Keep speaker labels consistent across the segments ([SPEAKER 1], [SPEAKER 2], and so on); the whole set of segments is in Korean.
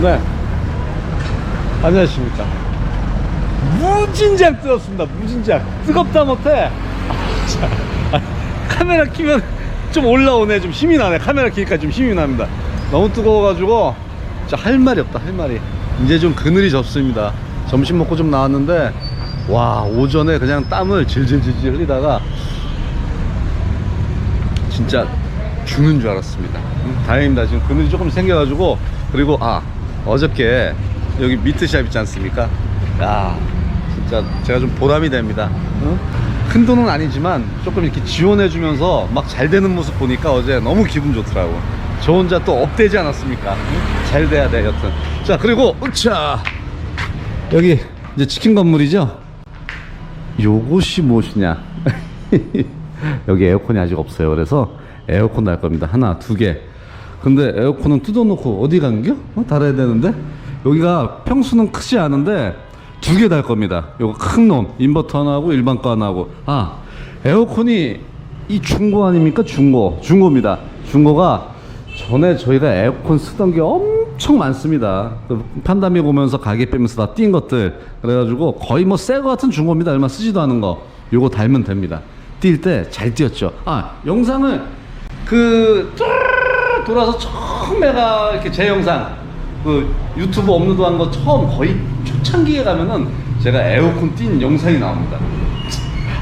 [SPEAKER 1] 네. 안녕하십니까. 무진장 뜨겁습니다. 무진장. 뜨겁다 못해. 아, 자, 아, 카메라 키면 좀 올라오네. 좀 힘이 나네. 카메라 키니까 좀 힘이 납니다. 너무 뜨거워가지고 진짜 할 말이 없다. 할 말이. 이제 좀 그늘이 졌습니다. 점심 먹고 좀 나왔는데 와 오전에 그냥 땀을 질질질질 흘리다가 진짜 죽는 줄 알았습니다. 음, 다행입니다. 지금 그늘이 조금 생겨가지고 그리고 아 어저께 여기 미트샵 있지 않습니까? 야 진짜 제가 좀 보람이 됩니다. 응? 큰 돈은 아니지만 조금 이렇게 지원해주면서 막 잘 되는 모습 보니까 어제 너무 기분 좋더라고. 저 혼자 또 업되지 않았습니까? 응? 잘 돼야 돼 여튼. 자 그리고 으차 여기 이제 치킨 건물이죠. 요것이 무엇이냐? 여기 에어컨이 아직 없어요. 그래서 에어컨 달 겁니다. 하나, 두 개. 근데 에어컨은 뜯어놓고 어디 간겨? 어? 달아야 되는데? 여기가 평수는 크지 않은데 두 개 달 겁니다. 요거 큰 놈. 인버터 하나 하고 일반 거 하나 하고. 아, 에어컨이 이 중고 아닙니까? 중고. 중고입니다. 중고가 전에 저희가 에어컨 쓰던 게 엄청 많습니다. 그 판다미 보면서 가게 빼면서 다띈 것들. 그래가지고 거의 뭐 새 거 같은 중고입니다. 얼마 쓰지도 않은 거. 요거 달면 됩니다. 뛸 때 잘 뛰었죠. 아, 영상을 그 돌아서 처음에가 이렇게 제 영상 그 유튜브 업로드한 거 처음 거의 초창기에 가면은 제가 에어컨 뛴 영상이 나옵니다.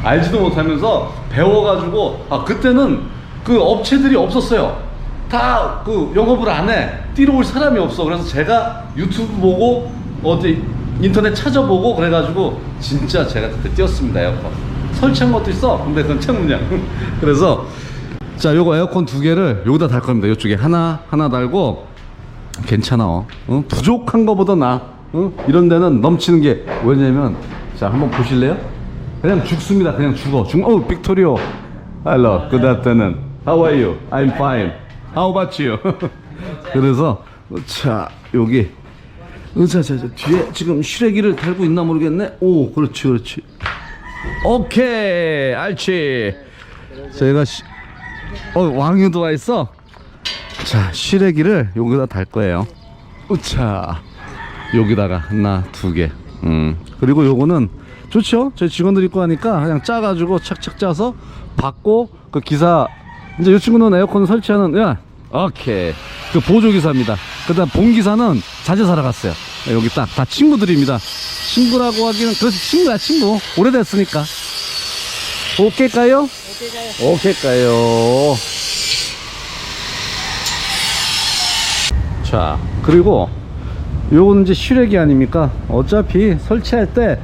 [SPEAKER 1] 알지도 못하면서 배워가지고 아 그때는 그 업체들이 없었어요. 다 그 영업을 안 해. 뛰러 올 사람이 없어. 그래서 제가 유튜브 보고 어디 인터넷 찾아보고 그래가지고 진짜 제가 그때 뛰었습니다 에어컨. 설치한 것도 있어. 근데 그건 창문이야. 그래서 자 요거 에어컨 두 개를 여기다 달 겁니다. 이쪽에 하나 하나 달고 괜찮아. 어? 어? 부족한 거보다 나. 어? 이런 데는 넘치는 게 왜냐면 자 한번 보실래요? 그냥 죽습니다. 그냥 죽어. 죽. 어, 빅토리오. Hello. Good afternoon. How are you? I'm fine. How about you? 그래서 자 여기 자 자 자 뒤에 지금 시래기를 달고 있나 모르겠네. 오, 그렇지, 그렇지. 오케이, 알지. 제가 시... 어 왕유도 와 있어. 자 시래기를 여기다 달 거예요. 우차 여기다가 하나 두 개. 음 그리고 요거는 좋죠. 저희 직원들이 있고 하니까 그냥 짜가지고 착착 짜서 받고 그 기사 이제 이 친구는 에어컨 설치하는 야 오케이 그 보조 기사입니다. 그다음 본 기사는 자재 사러 갔어요. 여기 딱 다 친구들입니다. 친구라고 하기는 그래서 친구야 친구 오래됐으니까. 오케이까요? 오케이까요? 자, 그리고 요건 이제 시래기 아닙니까? 어차피 설치할 때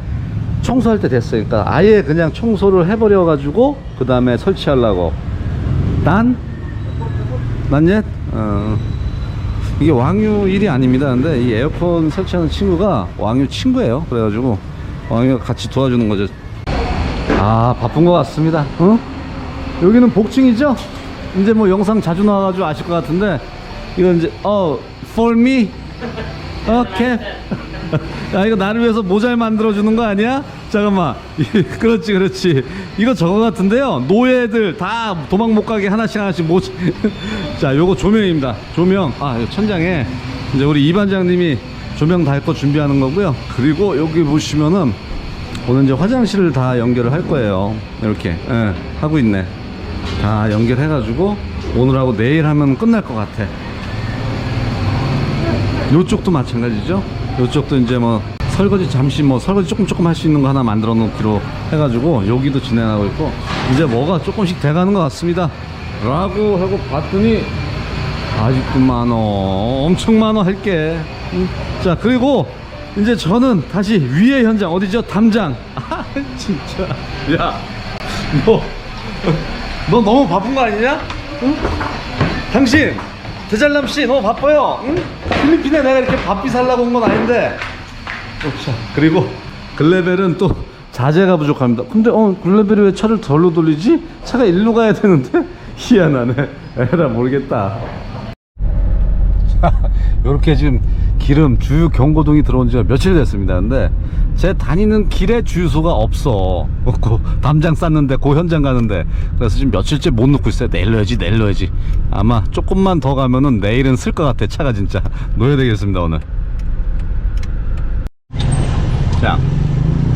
[SPEAKER 1] 청소할 때 됐으니까 아예 그냥 청소를 해버려 가지고 그 다음에 설치하려고 난? 난 옛? 어. 이게 왕유 일이 아닙니다. 근데 이 에어컨 설치하는 친구가 왕유 친구예요. 그래가지고 왕유가 같이 도와주는 거죠. 아 바쁜 것 같습니다. 어? 여기는 복층이죠? 이제 뭐 영상 자주 나와가지고 아실 것 같은데 이건 이제 어 for me? 오케이 야 이거 나를 위해서 모자를 만들어 주는 거 아니야? 잠깐만. 그렇지 그렇지. 이거 저거 같은데요? 노예들 다 도망 못 가게 하나씩 하나씩 모자. 자 요거 조명입니다. 조명. 아 천장에 이제 우리 이 반장님이 조명 달 거 준비하는 거고요. 그리고 여기 보시면은 오늘 이제 화장실을 다 연결을 할 거예요. 이렇게 예, 하고 있네 다 연결해가지고 오늘하고 내일 하면 끝날 것 같아. 요쪽도 마찬가지죠? 요쪽도 이제 뭐 설거지 잠시 뭐 설거지 조금 조금 할 수 있는 거 하나 만들어 놓기로 해가지고 여기도 진행하고 있고 이제 뭐가 조금씩 돼가는 것 같습니다. 라고 하고 봤더니 아직도 많어 엄청 많어 할게. 음. 자 그리고 이제 저는 다시 위의 현장 어디죠? 담장. 아 진짜. 야너 너 너무 바쁜 거 아니냐? 응? 당신 대잘남 씨 너무 바빠요. 응? 필리핀에 내가 이렇게 바삐 살라고 온 건 아닌데. 어, 자, 그리고 글레벨은 또 자재가 부족합니다. 근데 어 글레벨이 왜 차를 덜로 돌리지? 차가 일로 가야 되는데 희한하네. 에라 모르겠다. 이렇게 지금 기름 주유 경고등이 들어온 지가 며칠 됐습니다. 근데 제 다니는 길에 주유소가 없어. 없고 담장 쌌는데 고 현장 가는데 그래서 지금 며칠째 못 놓고 있어요. 내일 넣어야지, 내일 넣어야지. 아마 조금만 더 가면은 내일은 쓸 것 같아. 차가 진짜 놓아야 되겠습니다 오늘. 자,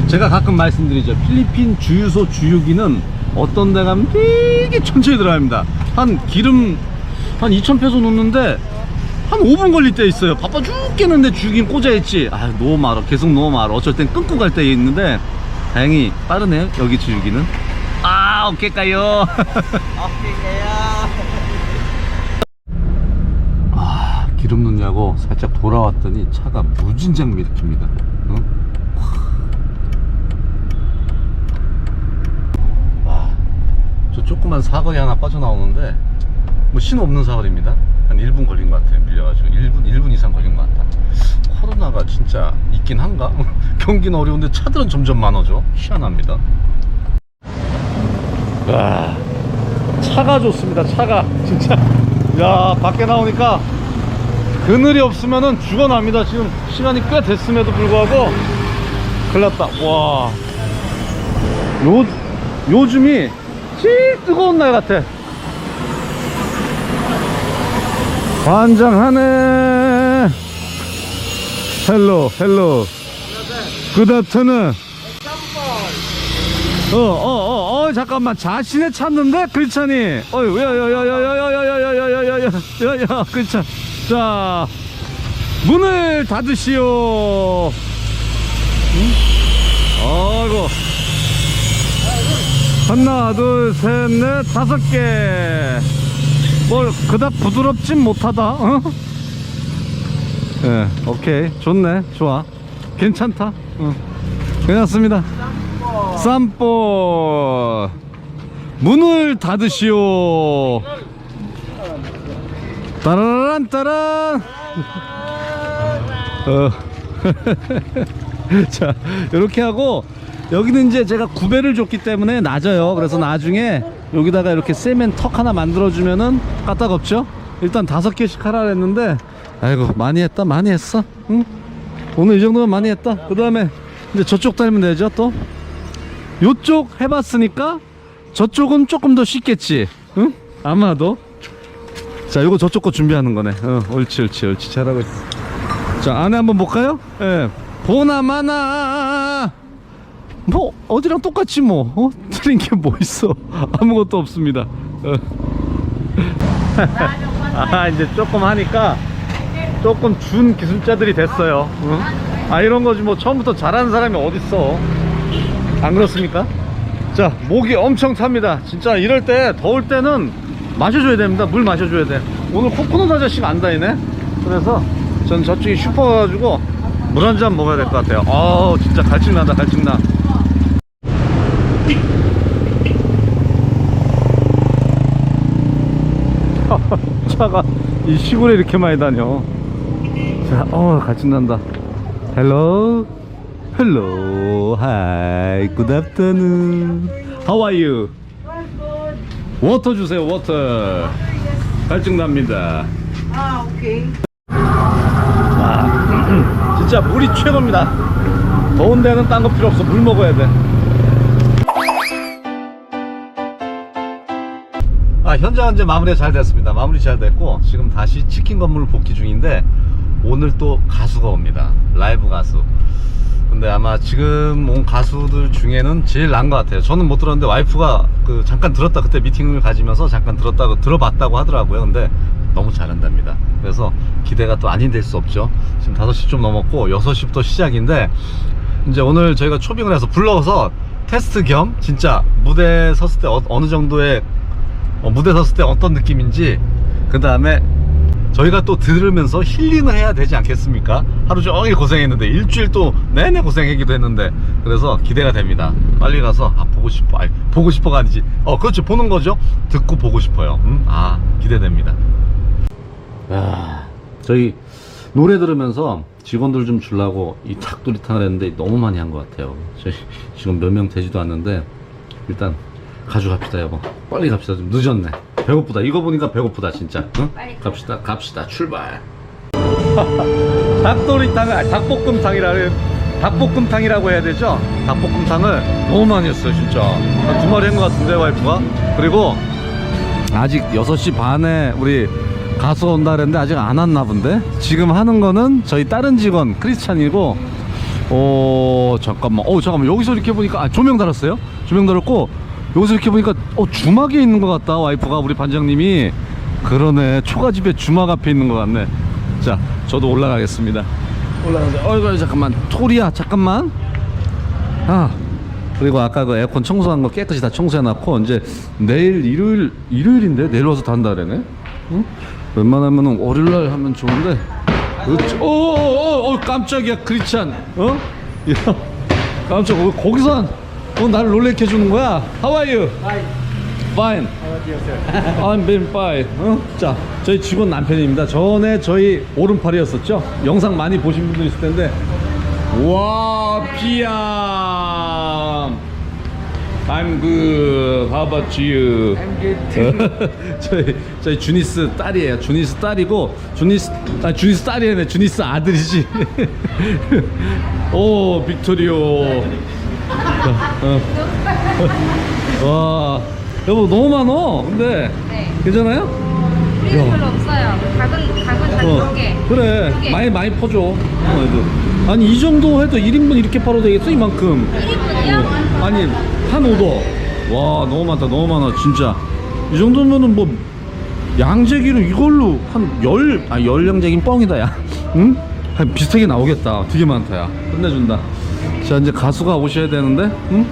[SPEAKER 1] 제가 가끔 말씀드리죠. 필리핀 주유소 주유기는 어떤 데 가면 되게 천천히 들어갑니다. 한 기름 한 2,000페소 넣는데 한 5분 걸릴 때 있어요. 바빠 죽겠는데 주유기는 꽂아있지. 아, 너무 말아. 계속 너무 말아. 어쩔 땐 끊고 갈 때 있는데 다행히 빠르네요. 여기 주유기는. 아, 오케이 가요. 아, 기름 넣냐고 살짝 돌아왔더니 차가 무진장 밀힙니다. 어? 와, 저 조그만 사거리 하나 빠져나오는데 뭐 신호 없는 사거리입니다. 한 1분 걸린 것 같아요. 밀려가지고 1분 1분 이상 걸린 것 같다. 코로나가 진짜 있긴 한가? 경기는 어려운데 차들은 점점 많아져. 희한합니다. 와, 차가 좋습니다. 차가 진짜. 야, 밖에 나오니까 그늘이 없으면은 죽어납니다. 지금 시간이 꽤 됐음에도 불구하고 났다. 와. 요, 요즘이 제일 뜨거운 날 같아. 환장하네. 헬로, 헬로. 굿 아프터는. 어, 어, 어, 어, 잠깐만. 자신의 찾는데? 글찬이. 어이, 야, 야, 야, 야, 야, 야, 야, 야, 야, 야, 야, 야, 야, 야, 야, 글찬. 자, 문을 닫으시오. 응? 아이고. 하나, 둘, 셋, 넷, 다섯 개. 뭘, 그닥 부드럽진 못하다, 어? 예, 오케이. 좋네. 좋아. 괜찮다. 어. 괜찮습니다. 쌈볼. 문을 닫으시오. 따라란 따란. 어. 자, 이렇게 하고 여기는 이제 제가 구배를 줬기 때문에 낮아요. 그래서 나중에 여기다가 이렇게 세면 턱 하나 만들어 주면은 까딱 없죠. 일단 다섯 개씩 하라 그랬는데 아이고 많이 했다 많이 했어. 응? 오늘 이 정도면 많이 했다. 그 다음에 이제 저쪽 달면 되죠 또. 요쪽 해봤으니까 저쪽은 조금 더 쉽겠지. 응? 아마도. 자, 요거 저쪽 거 준비하는 거네. 어, 옳지, 옳지, 옳지. 잘하고 있어. 자, 안에 한번 볼까요? 예. 보나마나. 뭐, 어디랑 똑같지 뭐. 어? 틀린 게 뭐 있어. 아무것도 없습니다. 어. 아, 이제 조금 하니까 조금 준 기술자들이 됐어요. 응? 아, 이런 거지 뭐 처음부터 잘하는 사람이 어딨어. 안 그렇습니까? 자 목이 엄청 탑니다 진짜 이럴 때 더울 때는 마셔줘야 됩니다 물 마셔줘야 돼 오늘 코코넛 아저씨가 안 다니네 그래서 전 저쪽에 슈퍼 가가지고 물 한 잔 먹어야 될 것 같아요 아 진짜 갈증난다 갈증나 차가 이 시골에 이렇게 많이 다녀 자, 어, 갈증난다. 헬로, 헬로, 하이, 굿 afternoon. How are you? 워터 주세요, 워터. 갈증납니다.
[SPEAKER 2] Ah, okay.
[SPEAKER 1] 아, 진짜 물이 최고입니다. 더운 데는 딴 거 필요 없어. 물 먹어야 돼. 아, 현장은 이제 마무리가 잘 됐습니다. 마무리 잘 됐고, 지금 다시 치킨 건물 복귀 중인데, 오늘 또 가수가 옵니다. 라이브 가수. 근데 아마 지금 온 가수들 중에는 제일 난 것 같아요. 저는 못 들었는데 와이프가 그 잠깐 들었다 그때 미팅을 가지면서 잠깐 들었다고 들어봤다고 하더라고요. 근데 너무 잘한답니다. 그래서 기대가 또 아닌 될 수 없죠. 지금 5시 좀 넘었고 6시부터 시작인데 이제 오늘 저희가 초빙을 해서 불러서 테스트 겸 진짜 무대 섰을 때 어, 느 정도의 어, 무대 섰을 때 어떤 느낌인지 그 다음에 저희가 또 들으면서 힐링을 해야 되지 않겠습니까? 하루 종일 고생했는데 일주일 또 내내 고생하기도 했는데 그래서 기대가 됩니다. 빨리 가서 아 보고 싶어. 아니 보고 싶어가 아니지. 어 그렇죠 보는 거죠. 듣고 보고 싶어요. 음? 아 기대됩니다. 야 저희 노래 들으면서 직원들 좀 주려고 이 탁두리탕을 했는데 너무 많이 한 것 같아요. 저희 지금 몇 명 되지도 않는데 일단 가져갑시다 여보. 빨리 갑시다 좀 늦었네. 배고프다. 이거 보니까 배고프다 진짜. 응? 갑시다 갑시다 출발. 닭도리탕을 아니, 닭볶음탕이라 닭볶음탕이라고 해야 되죠? 닭볶음탕을 너무 많이 했어요 진짜 한두 마리 한 것 같은데 와이프가 그리고 아직 6시 반에 우리 가수 온다 그랬는데 아직 안 왔나 본데 지금 하는 거는 저희 다른 직원 크리스찬이고 어 잠깐만 어 잠깐만 여기서 이렇게 보니까 아, 조명 달았어요 조명 달았고 여기서 이렇게 보니까 어 주막에 있는 것 같다 와이프가 우리 반장님이. 그러네. 초가집에 주막 앞에 있는 것 같네. 자 저도 올라가겠습니다. 올라가자. 어이구 잠깐만. 토리야 잠깐만. 아 그리고 아까 그 에어컨 청소한 거 깨끗이 다 청소해놨고 이제 내일 일요일 일요일인데? 내일 와서 다 한다 그러네? 응? 웬만하면은 월요일날 하면 좋은데. 그렇죠. 오오오 오, 깜짝이야 크리스찬. 어? 야 깜짝 어, 거기서 한- 어, 나를 놀래켜 주는 거야 How are you? Fine I'm been fine 어? 자 저희 직원 남편입니다 전에 저희 오른팔이었었죠 영상 많이 보신 분들 있을 텐데 와 피암 I'm good. How about you? I'm good. 저희 저희 주니스 딸이에요. 주니스 딸이고 주니스 아 주니스 딸이네. 주니스 아들이지. 오 빅토리오. 어. 와 여보 너무 많어. 근데
[SPEAKER 2] 네.
[SPEAKER 1] 괜찮아요?
[SPEAKER 2] 우리는
[SPEAKER 1] 야.
[SPEAKER 2] 별로 없어요. 각은 잘
[SPEAKER 1] 어,
[SPEAKER 2] 게.
[SPEAKER 1] 그래
[SPEAKER 2] 두 개.
[SPEAKER 1] 많이 많이 퍼줘. 어, 애들. 아니 이 정도 해도 1인분 이렇게 팔아도 되겠어 이만큼.
[SPEAKER 2] 1인분이요?
[SPEAKER 1] 아니 한 오더 와 너무 많다 너무 많아 진짜 이 정도면은 뭐 양재기는 이걸로 한열아 열 양재기는 뻥이다 야 응? 한 비슷하게 나오겠다 되게 많다 야 끝내준다 자 이제 가수가 오셔야 되는데 응?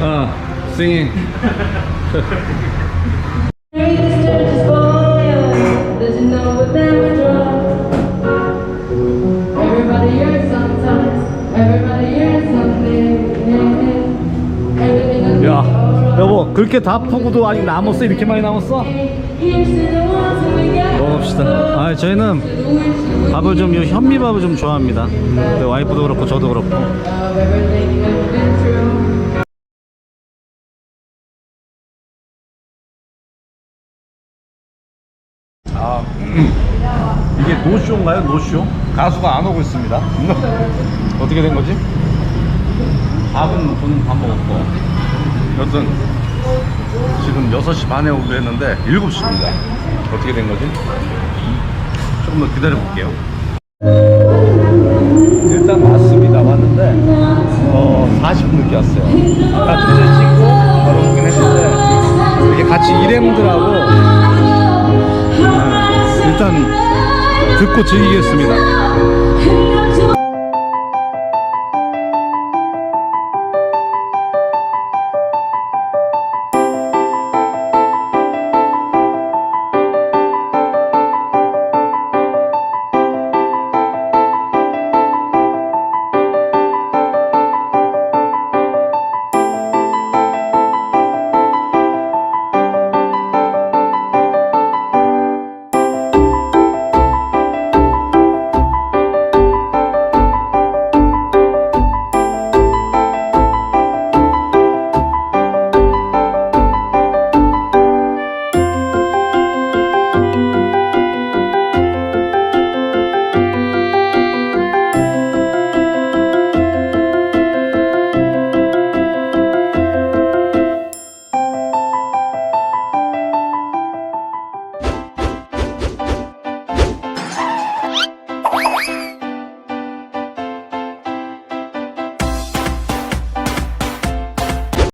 [SPEAKER 1] 아.
[SPEAKER 3] Everything will be
[SPEAKER 1] 야. 여보 그렇게 다 푸고도 아직 남았어 이렇게 많이 남았어 먹읍시다 아 저희는 밥을 좀요 현미밥을 좀 좋아합니다 네, 와이프도 그렇고 저도 그렇고. 아, 이게 노쇼인가요? 노쇼? 가수가 안 오고 있습니다. 어떻게 된 거지? 밥은 저는 밥 먹었고, 여튼 지금 6시 반에 오기로 했는데 7시입니다. 어떻게 된 거지? 조금 더 기다려 볼게요. 일단 왔습니다. 왔는데 어, 40분 늦게 왔어요. 아까 주제 찍고 바로 오긴 했는데 이게 같이 일행들하고 네, 일단 듣고 즐기겠습니다.